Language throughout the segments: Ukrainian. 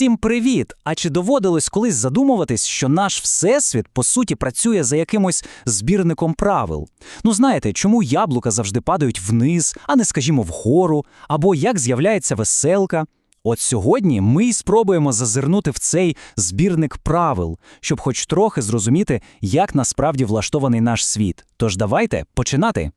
Всім привіт! А чи доводилось колись задумуватись, що наш всесвіт по суті працює за якимось збірником правил? Ну знаєте, чому яблука завжди падають вниз, а не, скажімо, вгору, або як з'являється веселка? От сьогодні ми й спробуємо зазирнути в цей збірник правил, щоб хоч трохи зрозуміти, як насправді влаштований наш світ. Тож давайте починати.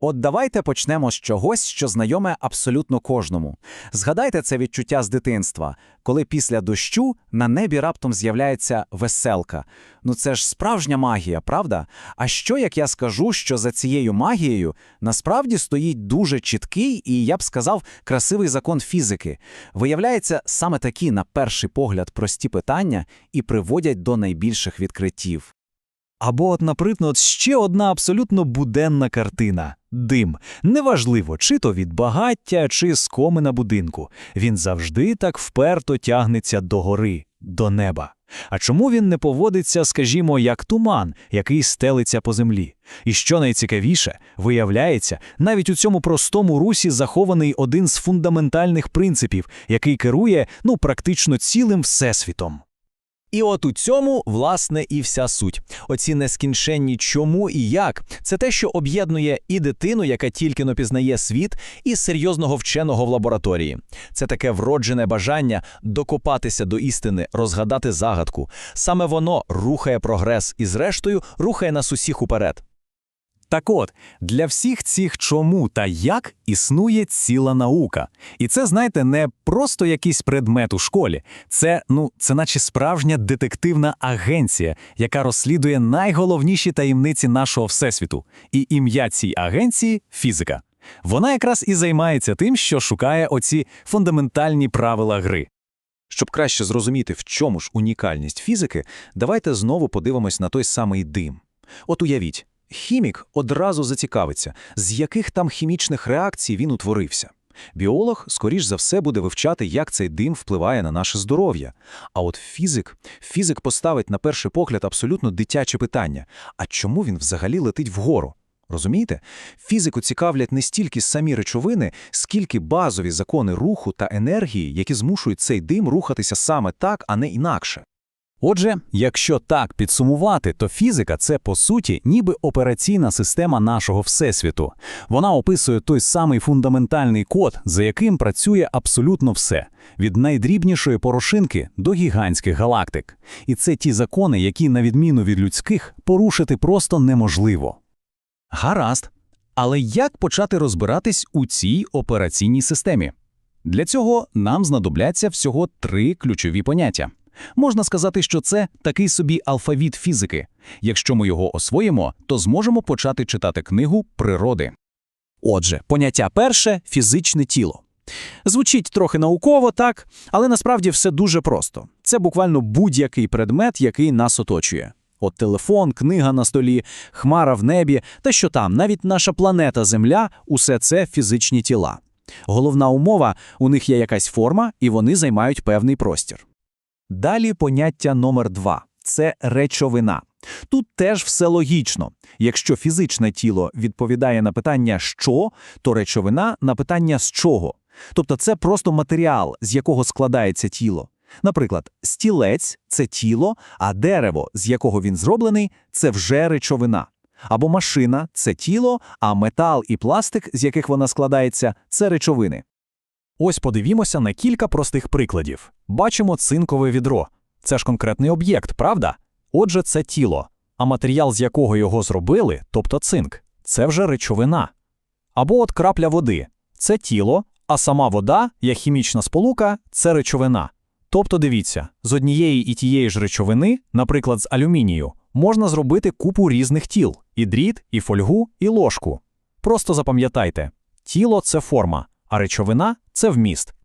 От давайте почнемо з чогось, що знайоме абсолютно кожному. Згадайте це відчуття з дитинства, коли після дощу на небі раптом з'являється веселка. Ну це ж справжня магія, правда? А що як я скажу, що за цією магією насправді стоїть дуже чіткий і, я б сказав, красивий закон фізики? Виявляється, саме такі, на перший погляд, прості питання і приводять до найбільших відкриттів. Або, от, наприклад, ще одна абсолютно буденна картина дим. Неважливо, чи то від багаття, чи з комина будинку. Він завжди так вперто тягнеться до гори, до неба. А чому він не поводиться, скажімо, як туман, який стелиться по землі? І що найцікавіше, виявляється, навіть у цьому простому русі захований один з фундаментальних принципів, який керує ну практично цілим всесвітом. І от у цьому, власне, і вся суть. Оці нескінченні чому і як це те, що об'єднує і дитину, яка тільки но пізнає світ, і серйозного вченого в лабораторії. Це таке вроджене бажання докопатися до істини, розгадати загадку. Саме воно рухає прогрес і, зрештою, рухає нас усіх уперед. Так от, для всіх цих чому та як існує ціла наука. І це, знаєте, не просто якийсь предмет у школі. Це, ну, це наче справжня детективна агенція, яка розслідує найголовніші таємниці нашого всесвіту. І ім'я цій агенції фізика. Вона якраз і займається тим, що шукає оці фундаментальні правила гри. Щоб краще зрозуміти, в чому ж унікальність фізики, давайте знову подивимось на той самий дим. От уявіть, хімік одразу зацікавиться, з яких там хімічних реакцій він утворився. Біолог, скоріш за все, буде вивчати, як цей дим впливає на наше здоров'я. А от фізик, фізик поставить на перший погляд абсолютно дитяче питання: а чому він взагалі летить вгору? Розумієте? Фізику цікавлять не стільки самі речовини, скільки базові закони руху та енергії, які змушують цей дим рухатися саме так, а не інакше. Отже, якщо так підсумувати, то фізика це по суті ніби операційна система нашого всесвіту. Вона описує той самий фундаментальний код, за яким працює абсолютно все від найдрібнішої порошинки до гігантських галактик. І це ті закони, які, на відміну від людських, порушити просто неможливо. Гаразд. Але як почати розбиратись у цій операційній системі? Для цього нам знадобляться всього три ключові поняття. Можна сказати, що це такий собі алфавіт фізики. Якщо ми його освоїмо, то зможемо почати читати книгу природи. Отже, поняття перше фізичне тіло. Звучить трохи науково, так, але насправді все дуже просто. Це буквально будь-який предмет, який нас оточує. От телефон, книга на столі, хмара в небі, та що там, навіть наша планета Земля усе це фізичні тіла. Головна умова у них є якась форма, і вони займають певний простір. Далі поняття номер два це речовина. Тут теж все логічно. Якщо фізичне тіло відповідає на питання що, то речовина на питання з чого. Тобто це просто матеріал, з якого складається тіло. Наприклад, стілець це тіло, а дерево, з якого він зроблений, це вже речовина. Або машина це тіло, а метал і пластик, з яких вона складається, це речовини. Ось подивімося на кілька простих прикладів. Бачимо цинкове відро. Це ж конкретний об'єкт, правда? Отже, це тіло. А матеріал, з якого його зробили, тобто цинк, це вже речовина. Або от крапля води це тіло, а сама вода, як хімічна сполука, це речовина. Тобто дивіться, з однієї і тієї ж речовини, наприклад, з алюмінію, можна зробити купу різних тіл: і дріт, і фольгу, і ложку. Просто запам'ятайте, тіло це форма, а речовина це вміст.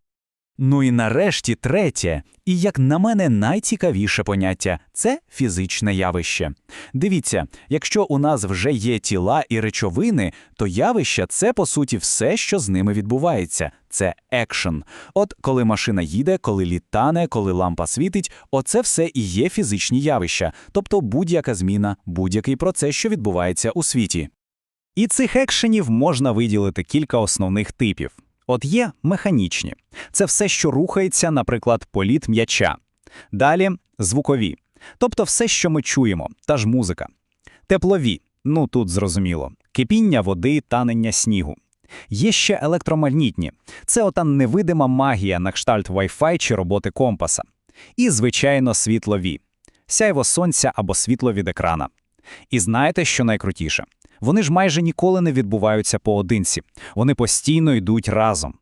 Ну і нарешті третє, і як на мене найцікавіше поняття це фізичне явище. Дивіться, якщо у нас вже є тіла і речовини, то явище це по суті все, що з ними відбувається. Це екшн. От коли машина їде, коли літане, коли лампа світить, оце все і є фізичні явища, тобто будь-яка зміна, будь-який процес, що відбувається у світі. І цих екшенів можна виділити кілька основних типів. От є механічні. Це все, що рухається, наприклад, політ м'яча. Далі звукові. Тобто все, що ми чуємо, та ж музика. Теплові, ну тут зрозуміло, кипіння води, танення снігу. Є ще електромагнітні. Це ота невидима магія на кштальт Wi-Fi чи роботи компаса. І, звичайно, світлові. Сяйво сонця або світло від екрана. І знаєте, що найкрутіше? Вони ж майже ніколи не відбуваються поодинці. Вони постійно йдуть разом.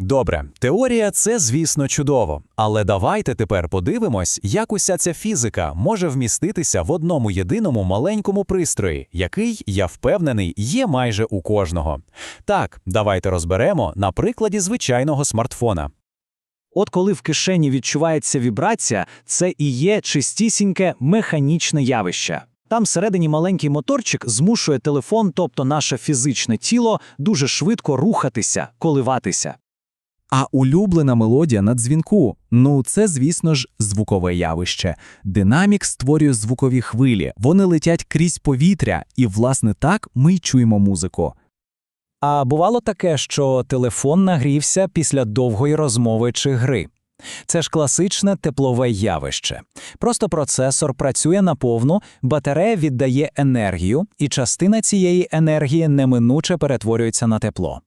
Добре, теорія це, звісно, чудово. Але давайте тепер подивимось, як уся ця фізика може вміститися в одному єдиному маленькому пристрої, який, я впевнений, є майже у кожного. Так, давайте розберемо на прикладі звичайного смартфона. От коли в кишені відчувається вібрація, це і є чистісіньке механічне явище. Там всередині маленький моторчик змушує телефон, тобто наше фізичне тіло, дуже швидко рухатися, коливатися. А улюблена мелодія на дзвінку ну це, звісно ж, звукове явище. Динамік створює звукові хвилі, вони летять крізь повітря, і, власне, так ми й чуємо музику. А бувало таке, що телефон нагрівся після довгої розмови чи гри. Це ж класичне теплове явище. Просто процесор працює наповну, батарея віддає енергію, і частина цієї енергії неминуче перетворюється на тепло.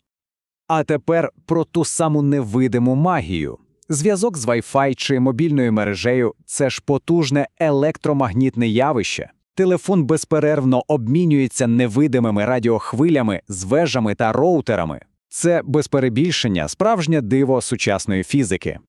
А тепер про ту саму невидиму магію. Зв'язок з Wi-Fi чи мобільною мережею це ж потужне електромагнітне явище. Телефон безперервно обмінюється невидимими радіохвилями з вежами та роутерами. Це без перебільшення справжнє диво сучасної фізики.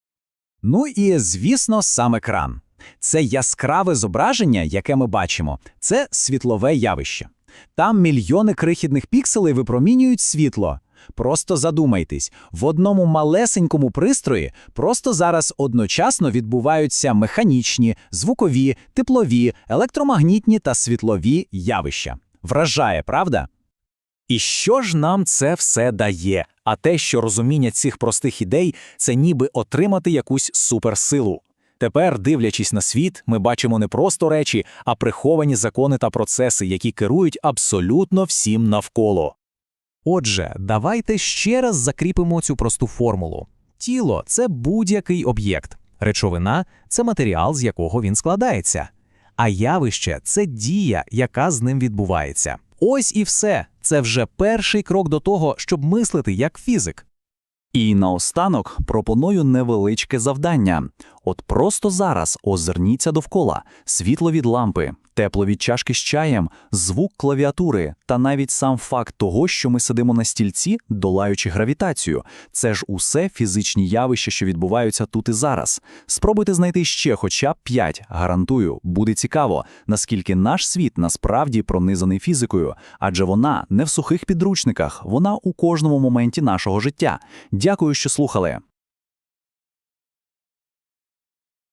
Ну і, звісно, сам екран. Це яскраве зображення, яке ми бачимо, це світлове явище. Там мільйони крихітних пікселей випромінюють світло. Просто задумайтесь, в одному малесенькому пристрої просто зараз одночасно відбуваються механічні, звукові, теплові, електромагнітні та світлові явища. Вражає, правда? І що ж нам це все дає? А те, що розуміння цих простих ідей це ніби отримати якусь суперсилу. Тепер, дивлячись на світ, ми бачимо не просто речі, а приховані закони та процеси, які керують абсолютно всім навколо. Отже, давайте ще раз закріпимо цю просту формулу. Тіло це будь-який об'єкт, речовина це матеріал, з якого він складається, а явище це дія, яка з ним відбувається. Ось і все. Це вже перший крок до того, щоб мислити як фізик. І наостанок пропоную невеличке завдання. От просто зараз озирніться довкола, світло від лампи, тепло від чашки з чаєм, звук клавіатури та навіть сам факт того, що ми сидимо на стільці, долаючи гравітацію. Це ж усе фізичні явища, що відбуваються тут і зараз. Спробуйте знайти ще хоча б п'ять. Гарантую, буде цікаво, наскільки наш світ насправді пронизаний фізикою, адже вона не в сухих підручниках, вона у кожному моменті нашого життя. Дякую, що слухали.